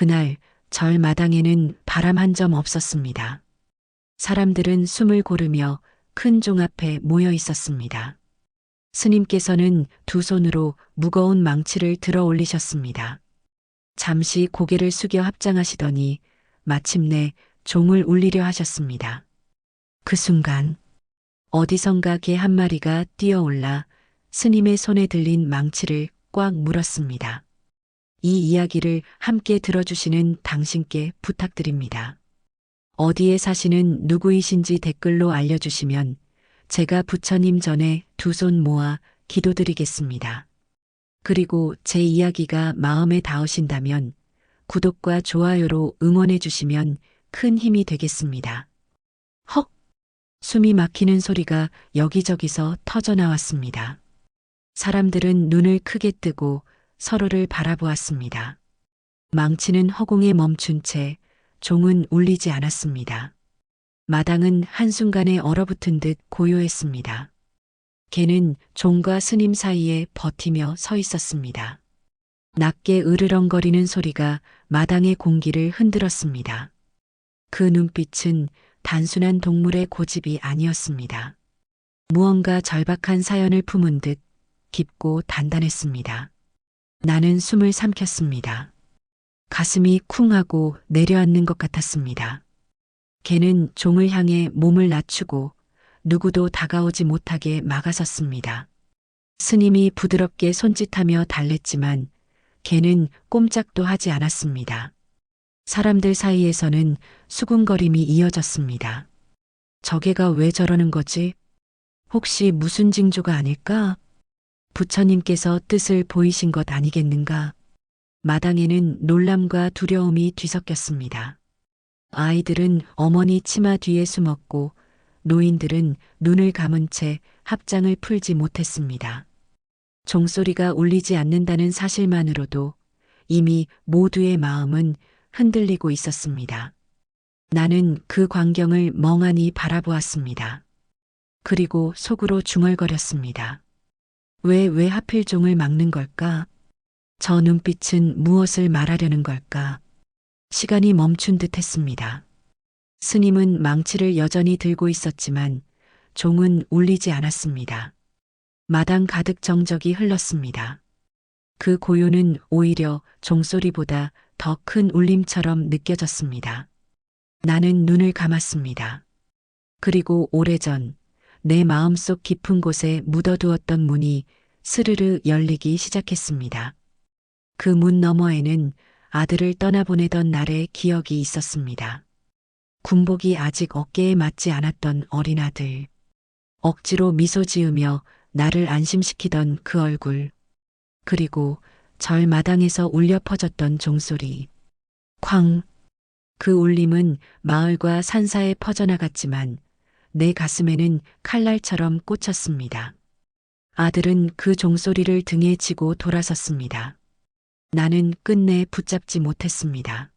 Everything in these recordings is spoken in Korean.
그날 절 마당에는 바람 한 점 없었습니다. 사람들은 숨을 고르며 큰 종 앞에 모여 있었습니다. 스님께서는 두 손으로 무거운 망치를 들어 올리셨습니다. 잠시 고개를 숙여 합장하시더니 마침내 종을 울리려 하셨습니다. 그 순간 어디선가 개 한 마리가 뛰어올라 스님의 손에 들린 망치를 꽉 물었습니다. 이 이야기를 함께 들어주시는 당신께 부탁드립니다. 어디에 사시는 누구이신지 댓글로 알려주시면 제가 부처님 전에 두 손 모아 기도드리겠습니다. 그리고 제 이야기가 마음에 닿으신다면 구독과 좋아요로 응원해 주시면 큰 힘이 되겠습니다. 헉! 숨이 막히는 소리가 여기저기서 터져 나왔습니다. 사람들은 눈을 크게 뜨고 서로를 바라보았습니다. 망치는 허공에 멈춘 채 종은 울리지 않았습니다. 마당은 한순간에 얼어붙은 듯 고요했습니다. 개는 종과 스님 사이에 버티며 서 있었습니다. 낮게 으르렁거리는 소리가 마당의 공기를 흔들었습니다. 그 눈빛은 단순한 동물의 고집이 아니었습니다. 무언가 절박한 사연을 품은 듯 깊고 단단했습니다. 나는 숨을 삼켰습니다. 가슴이 쿵 하고 내려앉는 것 같았습니다. 개는 종을 향해 몸을 낮추고 누구도 다가오지 못하게 막아섰습니다. 스님이 부드럽게 손짓하며 달랬지만 개는 꼼짝도 하지 않았습니다. 사람들 사이에서는 수군거림이 이어졌습니다. 저 개가 왜 저러는 거지? 혹시 무슨 징조가 아닐까? 부처님께서 뜻을 보이신 것 아니겠는가? 마당에는 놀람과 두려움이 뒤섞였습니다. 아이들은 어머니 치마 뒤에 숨었고 노인들은 눈을 감은 채 합장을 풀지 못했습니다. 종소리가 울리지 않는다는 사실만으로도 이미 모두의 마음은 흔들리고 있었습니다. 나는 그 광경을 멍하니 바라보았습니다. 그리고 속으로 중얼거렸습니다. 왜, 왜 하필 종을 막는 걸까? 저 눈빛은 무엇을 말하려는 걸까? 시간이 멈춘 듯 했습니다. 스님은 망치를 여전히 들고 있었지만 종은 울리지 않았습니다. 마당 가득 정적이 흘렀습니다. 그 고요는 오히려 종소리보다 더 큰 울림처럼 느껴졌습니다. 나는 눈을 감았습니다. 그리고 오래전 내 마음속 깊은 곳에 묻어두었던 문이 스르르 열리기 시작했습니다. 그 문 너머에는 아들을 떠나보내던 날의 기억이 있었습니다. 군복이 아직 어깨에 맞지 않았던 어린 아들. 억지로 미소 지으며 나를 안심시키던 그 얼굴. 그리고 절 마당에서 울려 퍼졌던 종소리. 쾅. 그 울림은 마을과 산사에 퍼져나갔지만 내 가슴에는 칼날처럼 꽂혔습니다. 아들은 그 종소리를 등에 지고 돌아섰습니다. 나는 끝내 붙잡지 못했습니다.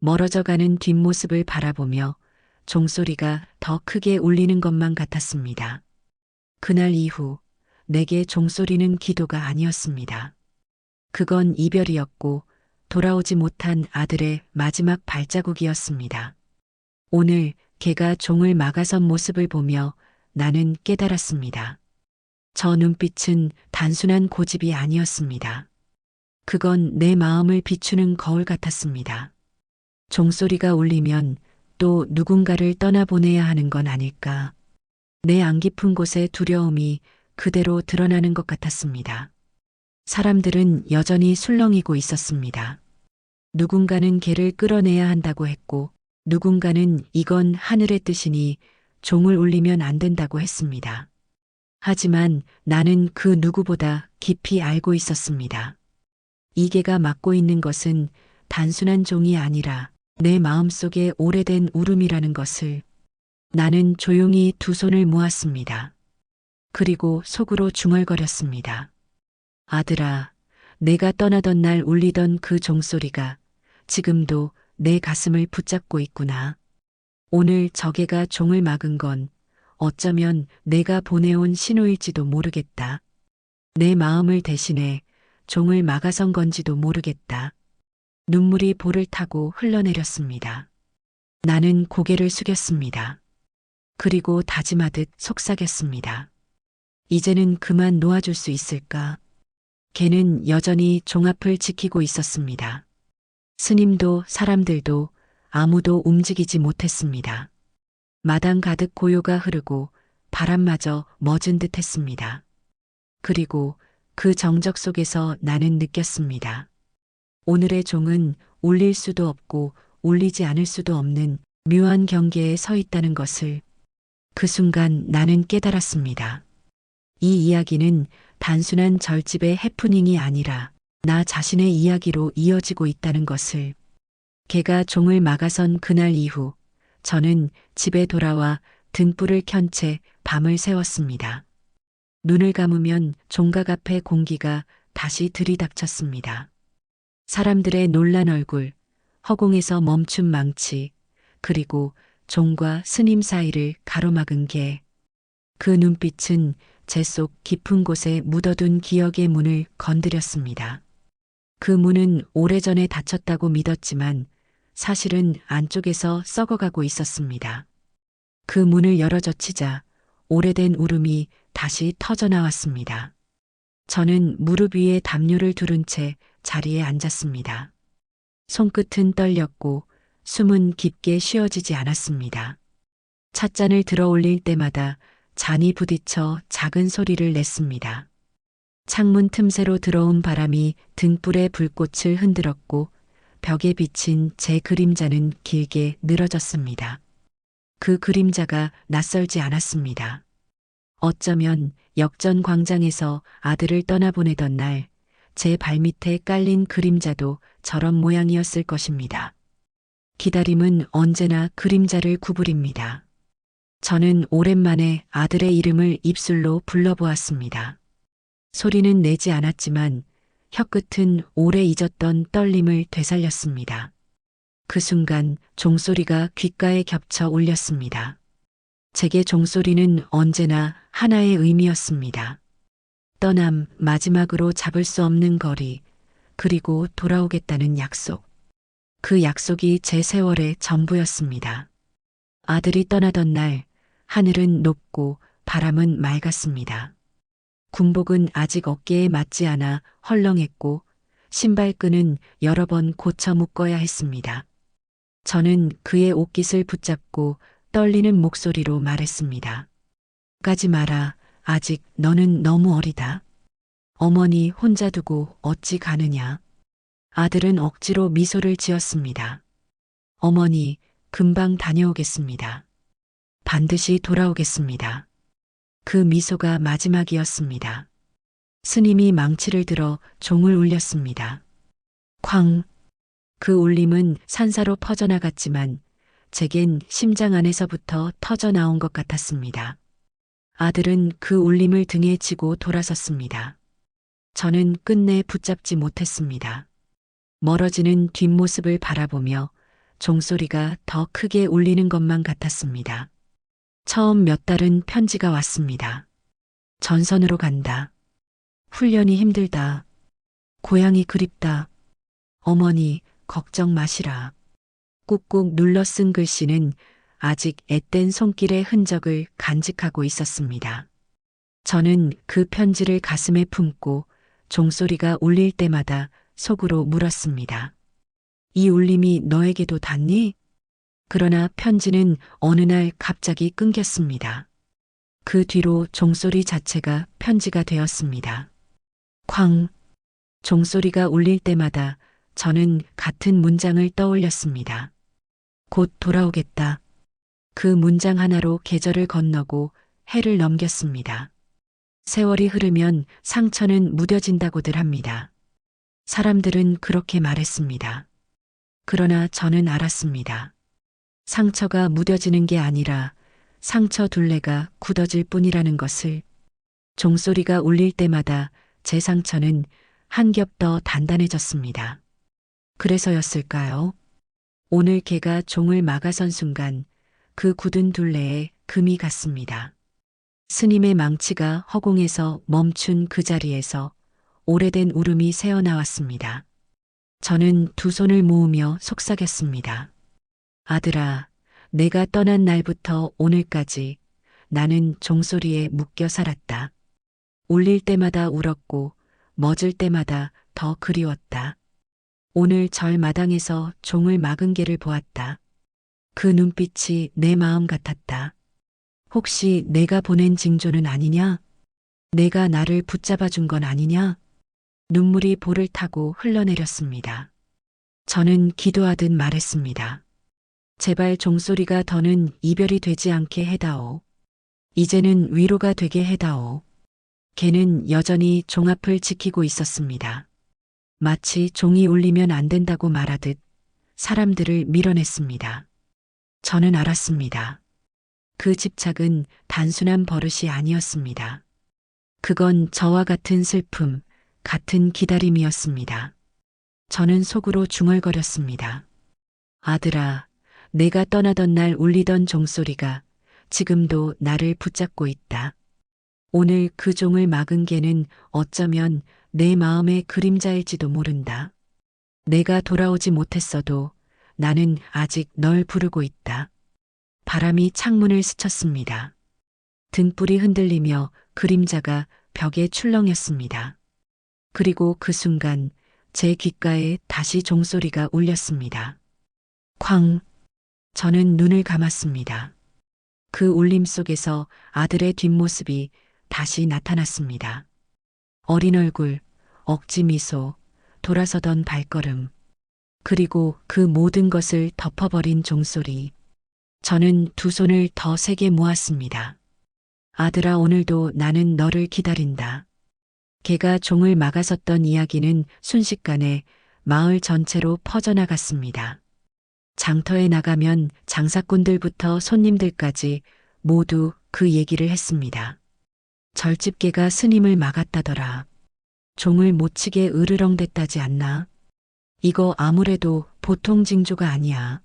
멀어져 가는 뒷모습을 바라보며 종소리가 더 크게 울리는 것만 같았습니다. 그날 이후 내게 종소리는 기도가 아니었습니다. 그건 이별이었고 돌아오지 못한 아들의 마지막 발자국이었습니다. 오늘 개가 종을 막아선 모습을 보며 나는 깨달았습니다. 저 눈빛은 단순한 고집이 아니었습니다. 그건 내 마음을 비추는 거울 같았습니다. 종소리가 울리면 또 누군가를 떠나보내야 하는 건 아닐까. 내 안 깊은 곳의 두려움이 그대로 드러나는 것 같았습니다. 사람들은 여전히 술렁이고 있었습니다. 누군가는 개를 끌어내야 한다고 했고, 누군가는 이건 하늘의 뜻이니 종을 울리면 안 된다고 했습니다. 하지만 나는 그 누구보다 깊이 알고 있었습니다. 이 개가 맡고 있는 것은 단순한 종이 아니라 내 마음속에 오래된 울음이라는 것을 나는 조용히 두 손을 모았습니다. 그리고 속으로 중얼거렸습니다. 아들아, 내가 떠나던 날 울리던 그 종소리가 지금도 내 가슴을 붙잡고 있구나. 오늘 저개가 종을 막은 건 어쩌면 내가 보내온 신호일지도 모르겠다. 내 마음을 대신해 종을 막아선 건지도 모르겠다. 눈물이 볼을 타고 흘러내렸습니다. 나는 고개를 숙였습니다. 그리고 다짐하듯 속삭였습니다. 이제는 그만 놓아줄 수 있을까? 걔는 여전히 종 앞을 지키고 있었습니다. 스님도 사람들도 아무도 움직이지 못했습니다. 마당 가득 고요가 흐르고 바람마저 멎은 듯 했습니다. 그리고 그 정적 속에서 나는 느꼈습니다. 오늘의 종은 울릴 수도 없고 울리지 않을 수도 없는 묘한 경계에 서 있다는 것을 그 순간 나는 깨달았습니다. 이 이야기는 단순한 절집의 해프닝이 아니라 나 자신의 이야기로 이어지고 있다는 것을 개가 종을 막아선 그날 이후 저는 집에 돌아와 등불을 켠 채 밤을 새웠습니다. 눈을 감으면 종각 앞의 공기가 다시 들이닥쳤습니다. 사람들의 놀란 얼굴, 허공에서 멈춘 망치, 그리고 종과 스님 사이를 가로막은 개. 그 눈빛은 제 속 깊은 곳에 묻어둔 기억의 문을 건드렸습니다. 그 문은 오래전에 닫혔다고 믿었지만 사실은 안쪽에서 썩어가고 있었습니다. 그 문을 열어젖히자 오래된 울음이 다시 터져나왔습니다. 저는 무릎 위에 담요를 두른 채 자리에 앉았습니다. 손끝은 떨렸고 숨은 깊게 쉬어지지 않았습니다. 찻잔을 들어 올릴 때마다 잔이 부딪혀 작은 소리를 냈습니다. 창문 틈새로 들어온 바람이 등불의 불꽃을 흔들었고 벽에 비친 제 그림자는 길게 늘어졌습니다. 그 그림자가 낯설지 않았습니다. 어쩌면 역전 광장에서 아들을 떠나보내던 날, 제 발밑에 깔린 그림자도 저런 모양이었을 것입니다. 기다림은 언제나 그림자를 구부립니다. 저는 오랜만에 아들의 이름을 입술로 불러보았습니다. 소리는 내지 않았지만 혀끝은 오래 잊었던 떨림을 되살렸습니다. 그 순간 종소리가 귓가에 겹쳐 울렸습니다. 제게 종소리는 언제나 하나의 의미였습니다. 떠남 마지막으로 잡을 수 없는 거리, 그리고 돌아오겠다는 약속. 그 약속이 제 세월의 전부였습니다. 아들이 떠나던 날, 하늘은 높고 바람은 맑았습니다. 군복은 아직 어깨에 맞지 않아 헐렁했고 신발끈은 여러 번 고쳐 묶어야 했습니다. 저는 그의 옷깃을 붙잡고 떨리는 목소리로 말했습니다. 가지 마라. 아직 너는 너무 어리다. 어머니 혼자 두고 어찌 가느냐. 아들은 억지로 미소를 지었습니다. 어머니, 금방 다녀오겠습니다. 반드시 돌아오겠습니다. 그 미소가 마지막이었습니다. 스님이 망치를 들어 종을 울렸습니다. 쾅. 그 울림은 산사로 퍼져나갔지만 제겐 심장 안에서부터 터져 나온 것 같았습니다. 아들은 그 울림을 등에 지고 돌아섰습니다. 저는 끝내 붙잡지 못했습니다. 멀어지는 뒷모습을 바라보며 종소리가 더 크게 울리는 것만 같았습니다. 처음 몇 달은 편지가 왔습니다. 전선으로 간다. 훈련이 힘들다. 고향이 그립다. 어머니, 걱정 마시라. 꾹꾹 눌러 쓴 글씨는 아직 앳된 손길의 흔적을 간직하고 있었습니다. 저는 그 편지를 가슴에 품고 종소리가 울릴 때마다 속으로 물었습니다. 이 울림이 너에게도 닿니? 그러나 편지는 어느 날 갑자기 끊겼습니다. 그 뒤로 종소리 자체가 편지가 되었습니다. 쾅. 종소리가 울릴 때마다 저는 같은 문장을 떠올렸습니다. 곧 돌아오겠다. 그 문장 하나로 계절을 건너고 해를 넘겼습니다. 세월이 흐르면 상처는 무뎌진다고들 합니다. 사람들은 그렇게 말했습니다. 그러나 저는 알았습니다. 상처가 무뎌지는 게 아니라 상처 둘레가 굳어질 뿐이라는 것을 종소리가 울릴 때마다 제 상처는 한 겹 더 단단해졌습니다. 그래서였을까요? 오늘 개가 종을 막아선 순간 그 굳은 둘레에 금이 갔습니다. 스님의 망치가 허공에서 멈춘 그 자리에서 오래된 울음이 새어나왔습니다. 저는 두 손을 모으며 속삭였습니다. 아들아, 내가 떠난 날부터 오늘까지 나는 종소리에 묶여 살았다. 울릴 때마다 울었고, 멎을 때마다 더 그리웠다. 오늘 절 마당에서 종을 막은 개를 보았다. 그 눈빛이 내 마음 같았다. 혹시 내가 보낸 징조는 아니냐? 내가 나를 붙잡아 준 건 아니냐? 눈물이 볼을 타고 흘러내렸습니다. 저는 기도하듯 말했습니다. 제발 종소리가 더는 이별이 되지 않게 해다오. 이제는 위로가 되게 해다오. 걔는 여전히 종 앞을 지키고 있었습니다. 마치 종이 울리면 안 된다고 말하듯 사람들을 밀어냈습니다. 저는 알았습니다. 그 집착은 단순한 버릇이 아니었습니다. 그건 저와 같은 슬픔, 같은 기다림이었습니다. 저는 속으로 중얼거렸습니다. 아들아, 내가 떠나던 날 울리던 종소리가 지금도 나를 붙잡고 있다. 오늘 그 종을 막은 개는 어쩌면 내 마음의 그림자일지도 모른다. 내가 돌아오지 못했어도 나는 아직 널 부르고 있다. 바람이 창문을 스쳤습니다. 등불이 흔들리며 그림자가 벽에 출렁였습니다. 그리고 그 순간 제 귓가에 다시 종소리가 울렸습니다. 쾅! 저는 눈을 감았습니다. 그 울림 속에서 아들의 뒷모습이 다시 나타났습니다. 어린 얼굴, 억지 미소, 돌아서던 발걸음, 그리고 그 모든 것을 덮어버린 종소리. 저는 두 손을 더 세게 모았습니다. 아들아, 오늘도 나는 너를 기다린다. 개가 종을 막아섰던 이야기는 순식간에 마을 전체로 퍼져나갔습니다. 장터에 나가면 장사꾼들부터 손님들까지 모두 그 얘기를 했습니다. 절집개가 스님을 막았다더라. 종을 못 치게 으르렁댔다지 않나? 이거 아무래도 보통 징조가 아니야.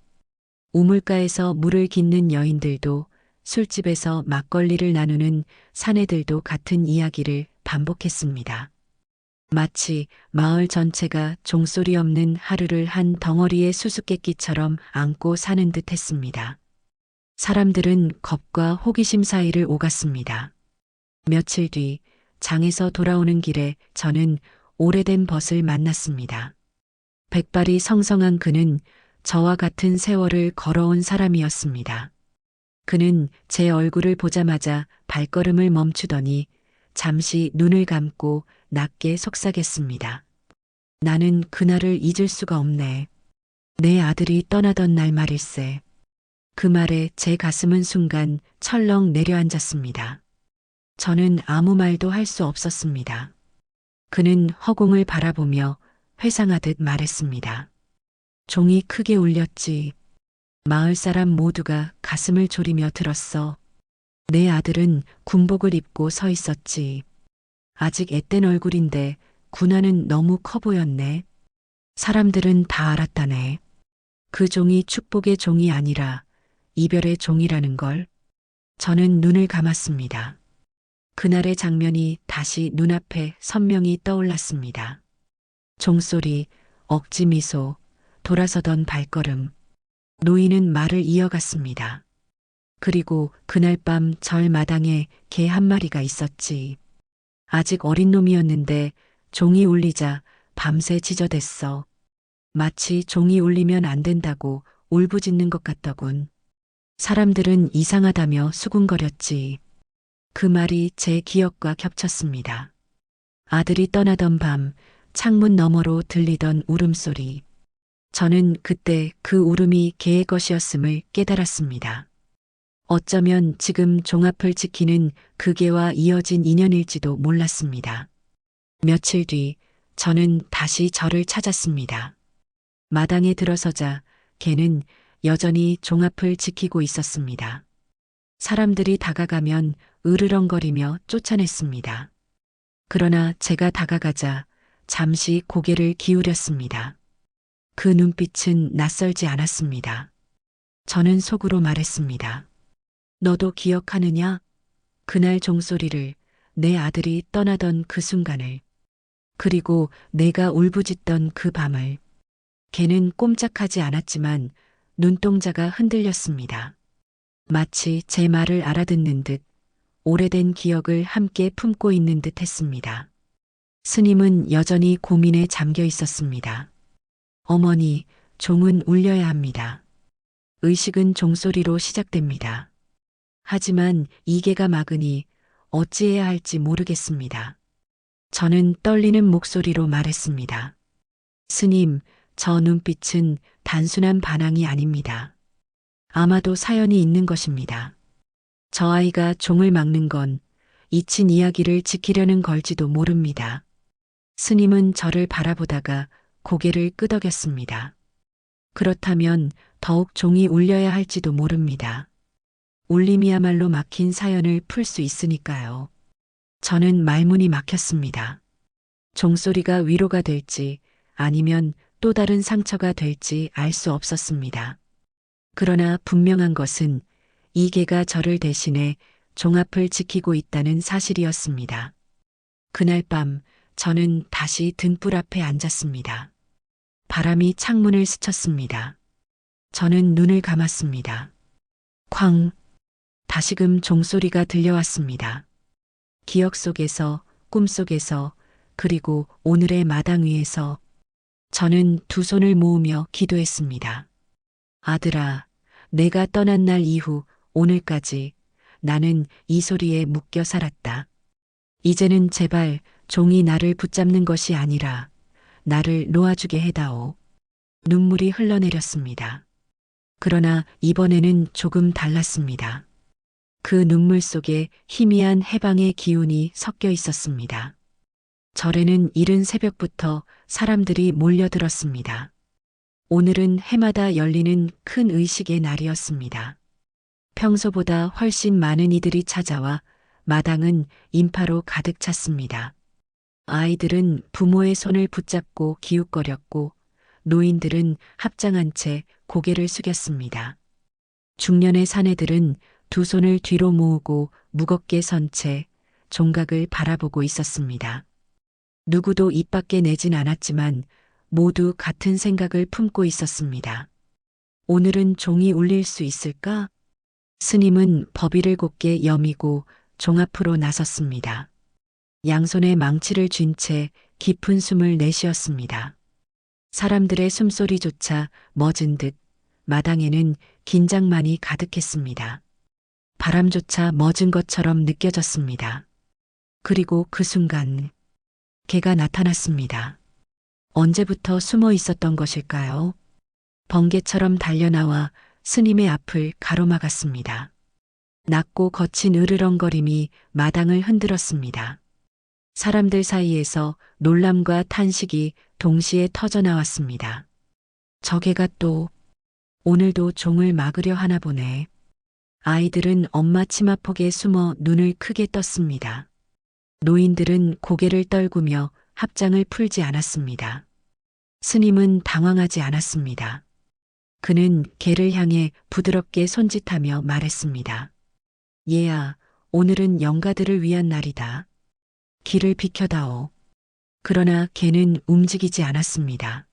우물가에서 물을 깃는 여인들도 술집에서 막걸리를 나누는 사내들도 같은 이야기를 반복했습니다. 마치 마을 전체가 종소리 없는 하루를 한 덩어리의 수수께끼처럼 안고 사는 듯 했습니다. 사람들은 겁과 호기심 사이를 오갔습니다. 며칠 뒤 장에서 돌아오는 길에 저는 오래된 벗을 만났습니다. 백발이 성성한 그는 저와 같은 세월을 걸어온 사람이었습니다. 그는 제 얼굴을 보자마자 발걸음을 멈추더니 잠시 눈을 감고 낮게 속삭였습니다. 나는 그날을 잊을 수가 없네. 내 아들이 떠나던 날 말일세. 그 말에 제 가슴은 순간 철렁 내려앉았습니다. 저는 아무 말도 할 수 없었습니다. 그는 허공을 바라보며 회상하듯 말했습니다. 종이 크게 울렸지. 마을 사람 모두가 가슴을 졸이며 들었어. 내 아들은 군복을 입고 서 있었지. 아직 앳된 얼굴인데 군화는 너무 커 보였네. 사람들은 다 알았다네. 그 종이 축복의 종이 아니라 이별의 종이라는 걸. 저는 눈을 감았습니다. 그날의 장면이 다시 눈앞에 선명히 떠올랐습니다. 종소리, 억지 미소, 돌아서던 발걸음. 노인은 말을 이어갔습니다. 그리고 그날 밤 절 마당에 개 한 마리가 있었지. 아직 어린 놈이었는데 종이 울리자 밤새 지저댔어. 마치 종이 울리면 안 된다고 울부짖는 것 같더군. 사람들은 이상하다며 수군거렸지. 그 말이 제 기억과 겹쳤습니다. 아들이 떠나던 밤 창문 너머로 들리던 울음소리. 저는 그때 그 울음이 개의 것이었음을 깨달았습니다. 어쩌면 지금 종합을 지키는 그 개와 이어진 인연일지도 몰랐습니다. 며칠 뒤 저는 다시 저를 찾았습니다. 마당에 들어서자 개는 여전히 종합을 지키고 있었습니다. 사람들이 다가가면 으르렁거리며 쫓아냈습니다. 그러나 제가 다가가자 잠시 고개를 기울였습니다. 그 눈빛은 낯설지 않았습니다. 저는 속으로 말했습니다. 너도 기억하느냐? 그날 종소리를, 내 아들이 떠나던 그 순간을, 그리고 내가 울부짖던 그 밤을, 걔는 꼼짝하지 않았지만 눈동자가 흔들렸습니다. 마치 제 말을 알아듣는 듯 오래된 기억을 함께 품고 있는 듯 했습니다. 스님은 여전히 고민에 잠겨 있었습니다. 어머니, 종은 울려야 합니다. 의식은 종소리로 시작됩니다. 하지만 이계가 막으니 어찌해야 할지 모르겠습니다. 저는 떨리는 목소리로 말했습니다. 스님, 저 눈빛은 단순한 반항이 아닙니다. 아마도 사연이 있는 것입니다. 저 아이가 종을 막는 건 잊힌 이야기를 지키려는 걸지도 모릅니다. 스님은 저를 바라보다가 고개를 끄덕였습니다. 그렇다면 더욱 종이 울려야 할지도 모릅니다. 울림이야말로 막힌 사연을 풀 수 있으니까요. 저는 말문이 막혔습니다. 종소리가 위로가 될지 아니면 또 다른 상처가 될지 알 수 없었습니다. 그러나 분명한 것은 이 개가 저를 대신해 종앞을 지키고 있다는 사실이었습니다. 그날 밤 저는 다시 등불 앞에 앉았습니다. 바람이 창문을 스쳤습니다. 저는 눈을 감았습니다. 쾅! 다시금 종소리가 들려왔습니다. 기억 속에서, 꿈 속에서, 그리고 오늘의 마당 위에서 저는 두 손을 모으며 기도했습니다. 아들아, 내가 떠난 날 이후 오늘까지 나는 이 소리에 묶여 살았다. 이제는 제발 종이 나를 붙잡는 것이 아니라 나를 놓아주게 해다오. 눈물이 흘러내렸습니다. 그러나 이번에는 조금 달랐습니다. 그 눈물 속에 희미한 해방의 기운이 섞여 있었습니다. 절에는 이른 새벽부터 사람들이 몰려들었습니다. 오늘은 해마다 열리는 큰 의식의 날이었습니다. 평소보다 훨씬 많은 이들이 찾아와 마당은 인파로 가득 찼습니다. 아이들은 부모의 손을 붙잡고 기웃거렸고 노인들은 합장한 채 고개를 숙였습니다. 중년의 사내들은 두 손을 뒤로 모으고 무겁게 선 채 종각을 바라보고 있었습니다. 누구도 입 밖에 내진 않았지만 모두 같은 생각을 품고 있었습니다. 오늘은 종이 울릴 수 있을까? 스님은 법의를 곧게 여미고 종 앞으로 나섰습니다. 양손에 망치를 쥔 채 깊은 숨을 내쉬었습니다. 사람들의 숨소리조차 멎은 듯 마당에는 긴장만이 가득했습니다. 바람조차 멎은 것처럼 느껴졌습니다. 그리고 그 순간 개가 나타났습니다. 언제부터 숨어 있었던 것일까요? 번개처럼 달려나와 스님의 앞을 가로막았습니다. 낮고 거친 으르렁거림이 마당을 흔들었습니다. 사람들 사이에서 놀람과 탄식이 동시에 터져나왔습니다. 저 개가 또 오늘도 종을 막으려 하나 보네. 아이들은 엄마 치마폭에 숨어 눈을 크게 떴습니다. 노인들은 고개를 떨구며 합장을 풀지 않았습니다. 스님은 당황하지 않았습니다. 그는 개를 향해 부드럽게 손짓하며 말했습니다. 얘야, 오늘은 영가들을 위한 날이다. 길을 비켜다오. 그러나 개는 움직이지 않았습니다.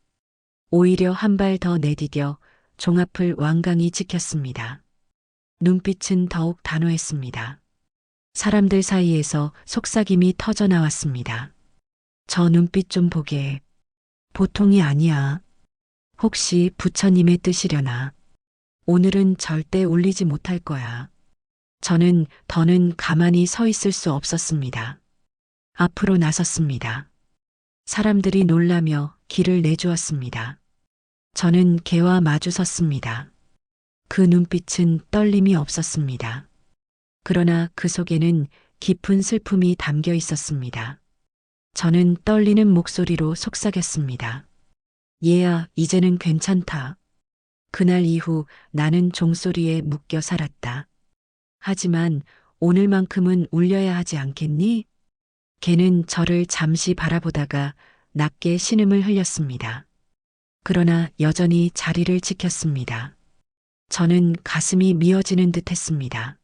오히려 한 발 더 내디뎌 종앞을 완강히 지켰습니다. 눈빛은 더욱 단호했습니다. 사람들 사이에서 속삭임이 터져 나왔습니다. 저 눈빛 좀 보게. 보통이 아니야. 혹시 부처님의 뜻이려나. 오늘은 절대 울리지 못할 거야. 저는 더는 가만히 서 있을 수 없었습니다. 앞으로 나섰습니다. 사람들이 놀라며 길을 내주었습니다. 저는 개와 마주 섰습니다. 그 눈빛은 떨림이 없었습니다. 그러나 그 속에는 깊은 슬픔이 담겨 있었습니다. 저는 떨리는 목소리로 속삭였습니다. 얘야, 이제는 괜찮다. 그날 이후 나는 종소리에 묶여 살았다. 하지만 오늘만큼은 울려야 하지 않겠니? 개는 저를 잠시 바라보다가 낮게 신음을 흘렸습니다. 그러나 여전히 자리를 지켰습니다. 저는 가슴이 미어지는 듯 했습니다.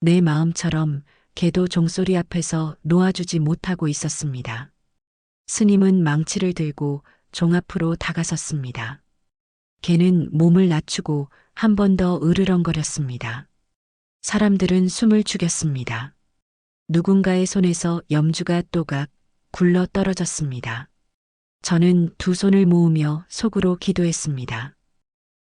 내 마음처럼 개도 종소리 앞에서 놓아주지 못하고 있었습니다. 스님은 망치를 들고 종 앞으로 다가섰습니다. 걔는 몸을 낮추고 한 번 더 으르렁거렸습니다. 사람들은 숨을 죽였습니다. 누군가의 손에서 염주가 또각 굴러 떨어졌습니다. 저는 두 손을 모으며 속으로 기도했습니다.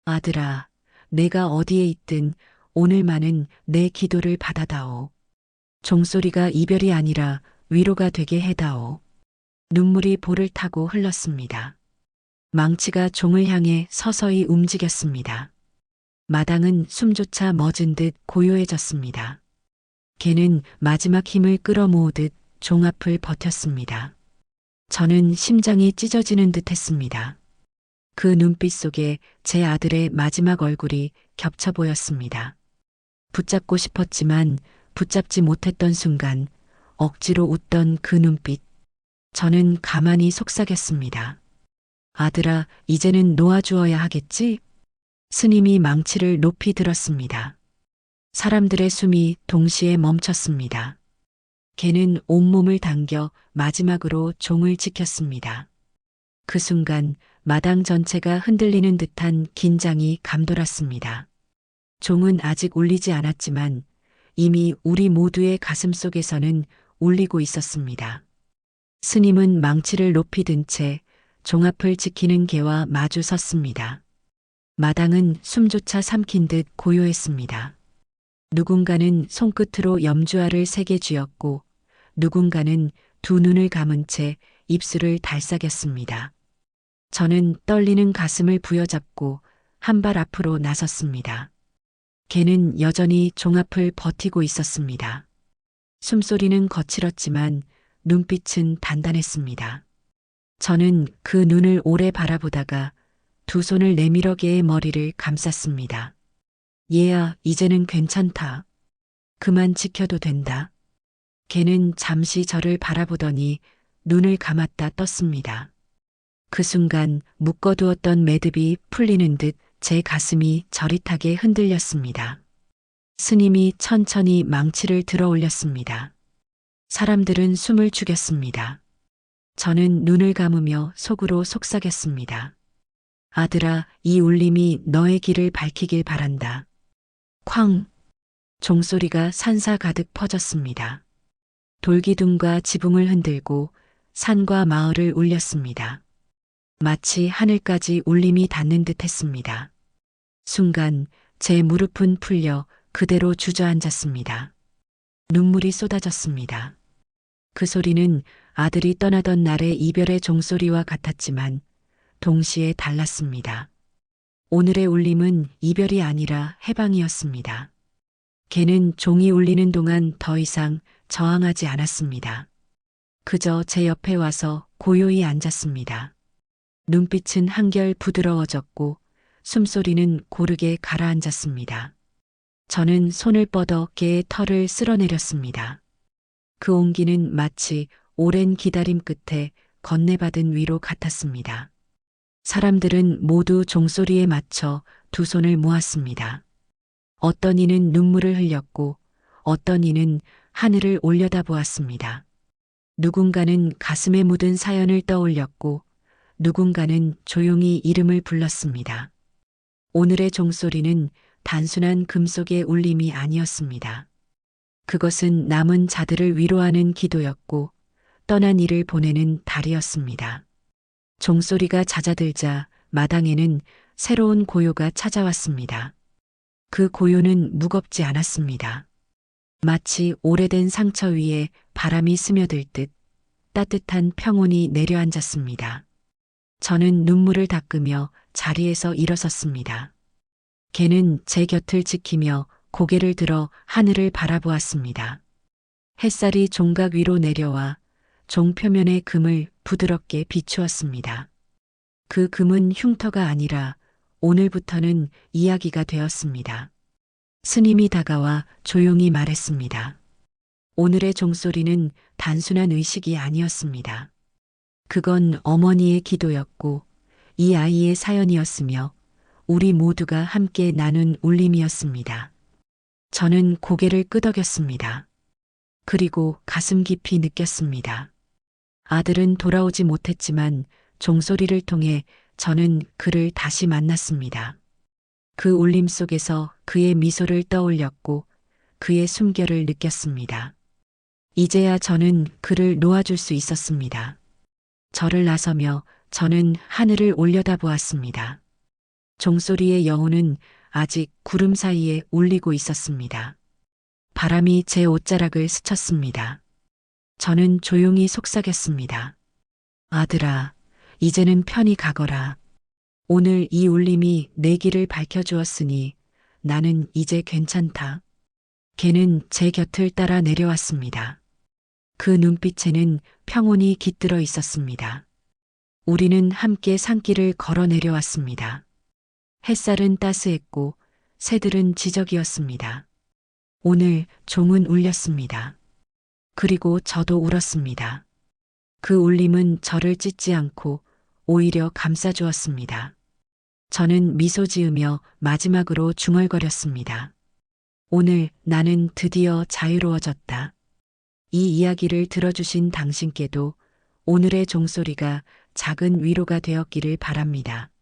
아들아, 내가 어디에 있든 오늘만은 내 기도를 받아다오. 종소리가 이별이 아니라 위로가 되게 해다오. 눈물이 볼을 타고 흘렀습니다. 망치가 종을 향해 서서히 움직였습니다. 마당은 숨조차 멎은 듯 고요해졌습니다. 걔는 마지막 힘을 끌어모으듯 종 앞을 버텼습니다. 저는 심장이 찢어지는 듯 했습니다. 그 눈빛 속에 제 아들의 마지막 얼굴이 겹쳐 보였습니다. 붙잡고 싶었지만 붙잡지 못했던 순간 억지로 웃던 그 눈빛. 저는 가만히 속삭였습니다. 아들아, 이제는 놓아주어야 하겠지? 스님이 망치를 높이 들었습니다. 사람들의 숨이 동시에 멈췄습니다. 걔는 온몸을 당겨 마지막으로 종을 지켰습니다. 그 순간 마당 전체가 흔들리는 듯한 긴장이 감돌았습니다. 종은 아직 울리지 않았지만 이미 우리 모두의 가슴 속에서는 울리고 있었습니다. 스님은 망치를 높이 든 채 종 앞을 지키는 개와 마주 섰습니다. 마당은 숨조차 삼킨 듯 고요했습니다. 누군가는 손끝으로 염주알을 세게 쥐었고 누군가는 두 눈을 감은 채 입술을 달싹였습니다. 저는 떨리는 가슴을 부여잡고 한 발 앞으로 나섰습니다. 개는 여전히 종앞을 버티고 있었습니다. 숨소리는 거칠었지만 눈빛은 단단했습니다. 저는 그 눈을 오래 바라보다가 두 손을 내밀어 개의 머리를 감쌌습니다. 얘야, 이제는 괜찮다. 그만 지켜도 된다. 개는 잠시 저를 바라보더니 눈을 감았다 떴습니다. 그 순간 묶어두었던 매듭이 풀리는 듯 제 가슴이 저릿하게 흔들렸습니다. 스님이 천천히 망치를 들어 올렸습니다. 사람들은 숨을 죽였습니다. 저는 눈을 감으며 속으로 속삭였습니다. 아들아, 이 울림이 너의 길을 밝히길 바란다. 쾅! 종소리가 산사 가득 퍼졌습니다. 돌기둥과 지붕을 흔들고 산과 마을을 울렸습니다. 마치 하늘까지 울림이 닿는 듯 했습니다. 순간 제 무릎은 풀려 그대로 주저앉았습니다. 눈물이 쏟아졌습니다. 그 소리는 아들이 떠나던 날의 이별의 종소리와 같았지만 동시에 달랐습니다. 오늘의 울림은 이별이 아니라 해방이었습니다. 개는 종이 울리는 동안 더 이상 저항하지 않았습니다. 그저 제 옆에 와서 고요히 앉았습니다. 눈빛은 한결 부드러워졌고 숨소리는 고르게 가라앉았습니다. 저는 손을 뻗어 개의 털을 쓸어내렸습니다. 그 온기는 마치 오랜 기다림 끝에 건네받은 위로 같았습니다. 사람들은 모두 종소리에 맞춰 두 손을 모았습니다. 어떤 이는 눈물을 흘렸고 어떤 이는 하늘을 올려다보았습니다. 누군가는 가슴에 묻은 사연을 떠올렸고 누군가는 조용히 이름을 불렀습니다. 오늘의 종소리는 단순한 금속의 울림이 아니었습니다. 그것은 남은 자들을 위로하는 기도였고 떠난 이를 보내는 달이었습니다. 종소리가 잦아들자 마당에는 새로운 고요가 찾아왔습니다. 그 고요는 무겁지 않았습니다. 마치 오래된 상처 위에 바람이 스며들 듯 따뜻한 평온이 내려앉았습니다. 저는 눈물을 닦으며 자리에서 일어섰습니다. 개는 제 곁을 지키며 고개를 들어 하늘을 바라보았습니다. 햇살이 종각 위로 내려와 종 표면의 금을 부드럽게 비추었습니다. 그 금은 흉터가 아니라 오늘부터는 이야기가 되었습니다. 스님이 다가와 조용히 말했습니다. 오늘의 종소리는 단순한 의식이 아니었습니다. 그건 어머니의 기도였고 이 아이의 사연이었으며 우리 모두가 함께 나눈 울림이었습니다. 저는 고개를 끄덕였습니다. 그리고 가슴 깊이 느꼈습니다. 아들은 돌아오지 못했지만 종소리를 통해 저는 그를 다시 만났습니다. 그 울림 속에서 그의 미소를 떠올렸고 그의 숨결을 느꼈습니다. 이제야 저는 그를 놓아줄 수 있었습니다. 저를 나서며 저는 하늘을 올려다보았습니다. 종소리의 여우는 아직 구름 사이에 울리고 있었습니다. 바람이 제 옷자락을 스쳤습니다. 저는 조용히 속삭였습니다. 아들아, 이제는 편히 가거라. 오늘 이 울림이 내 길을 밝혀주었으니 나는 이제 괜찮다. 걔는 제 곁을 따라 내려왔습니다. 그 눈빛에는 평온이 깃들어 있었습니다. 우리는 함께 산길을 걸어 내려왔습니다. 햇살은 따스했고 새들은 지적이었습니다. 오늘 종은 울렸습니다. 그리고 저도 울었습니다. 그 울림은 저를 찢지 않고 오히려 감싸주었습니다. 저는 미소 지으며 마지막으로 중얼거렸습니다. 오늘 나는 드디어 자유로워졌다. 이 이야기를 들어주신 당신께도 오늘의 종소리가 작은 위로가 되었기를 바랍니다.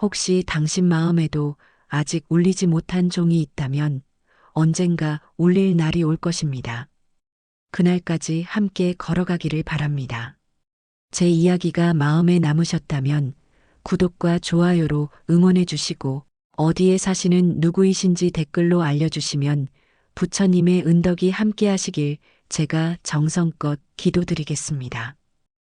혹시 당신 마음에도 아직 울리지 못한 종이 있다면 언젠가 울릴 날이 올 것입니다. 그날까지 함께 걸어가기를 바랍니다. 제 이야기가 마음에 남으셨다면 구독과 좋아요로 응원해 주시고 어디에 사시는 누구이신지 댓글로 알려주시면 부처님의 은덕이 함께 하시길 제가 정성껏 기도드리겠습니다.